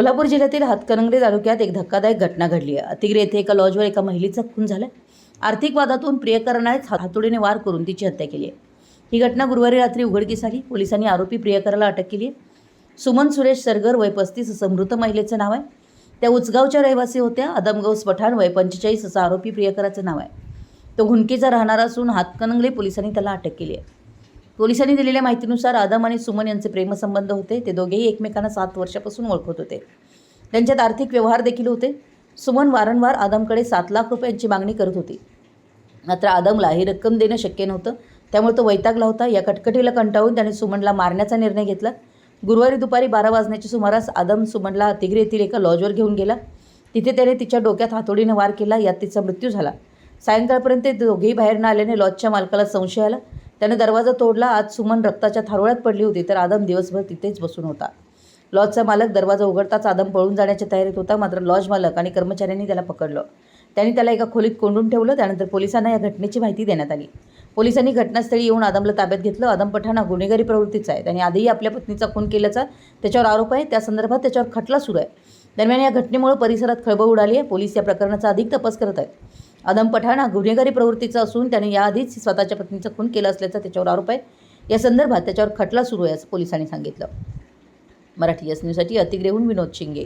कोल्हापूर जिल्ह्यातील हातकणंगले तालुक्यात एक धक्कादायक घटना घडली आहे. अतिग्रे येथे एका लॉजवर एका महिलेचा खून झाला आर्थिक वादातून प्रियकरानेच हातोडीने वार करून तिची हत्या केली आहे. ही घटना गुरुवारी रात्री उघडकीस आली. पोलिसांनी आरोपी प्रियकराला अटक केली आहे. सुमन सुरेश सरगर वय पस्तीस असं मृत महिलेचं नाव आहे. त्या उचगावच्या रहिवासी होत्या. आदमगौस पठाण वय पंचेचाळीस असं आरोपी प्रियकराचं नाव आहे. तो घुणकीचा राहणारा असून हातकणंगले पोलिसांनी त्याला अटक केली आहे. पोलिसांनी दिलेल्या माहितीनुसार आदम आणि सुमन यांचे प्रेमसंबंध होते. ते दोघेही एकमेकांना सात वर्षापासून ओळखत होते. त्यांच्यात आर्थिक व्यवहार देखील होते. सुमन वारंवार आदमकडे सात लाख रुपयांची मागणी करत होती. मात्र आदमला ही रक्कम देणं शक्य नव्हतं. त्यामुळे तो वैतागला होता. या कटकटीला कंटाळून त्याने सुमनला मारण्याचा निर्णय घेतला. गुरुवारी दुपारी बारा वाजण्याच्या सुमारास आदम सुमनला अतिग्रे येथील एका लॉजवर घेऊन गेला. तिथे त्याने तिच्या डोक्यात हातोडीने वार केला. यात तिचा मृत्यू झाला. सायंकाळपर्यंत ते दोघेही बाहेर न आल्याने लॉजच्या मालकाला संशय आला. त्याने दरवाजा तोडला. आज सुमन रक्ताच्या थारोळ्यात पडली होती तर आदम दिवसभर तिथेच बसून होता. लॉजचा मालक दरवाजा उघडताच आदम पळून जाण्याच्या तयारीत होता मात्र लॉज मालक आणि कर्मचाऱ्यांनी त्याला पकडलं. त्यांनी त्याला एका खोलीत कोंडून ठेवलं त्यानंतर पोलिसांना या घटनेची माहिती देण्यात आली. पोलिसांनी घटनास्थळी येऊन आदमला ताब्यात घेतलं. आदम पठाण हा गुन्हेगारी प्रवृत्तीचा आहे. त्याने आधीही आपल्या पत्नीचा खून केल्याचा त्याच्यावर आरोप आहे. त्या संदर्भात त्याच्यावर खटला सुरू आहे. दरम्यान या घटनेमुळे परिसरात खळबळ उडाली आहे. पोलीस या प्रकरणाचा अधिक तपास करत आहेत. आदम पठाण हा गुन्हेगारी प्रवृत्तीचा असून त्याने याआधीच स्वतःच्या पत्नीचा खून केला असल्याचा त्याच्यावर आरोप आहे. या संदर्भात त्याच्यावर खटला सुरू आहे असं पोलिसांनी सांगितलं. मराठी एस न्यूजसाठी अतिग्रेहून विनोद शिंगे.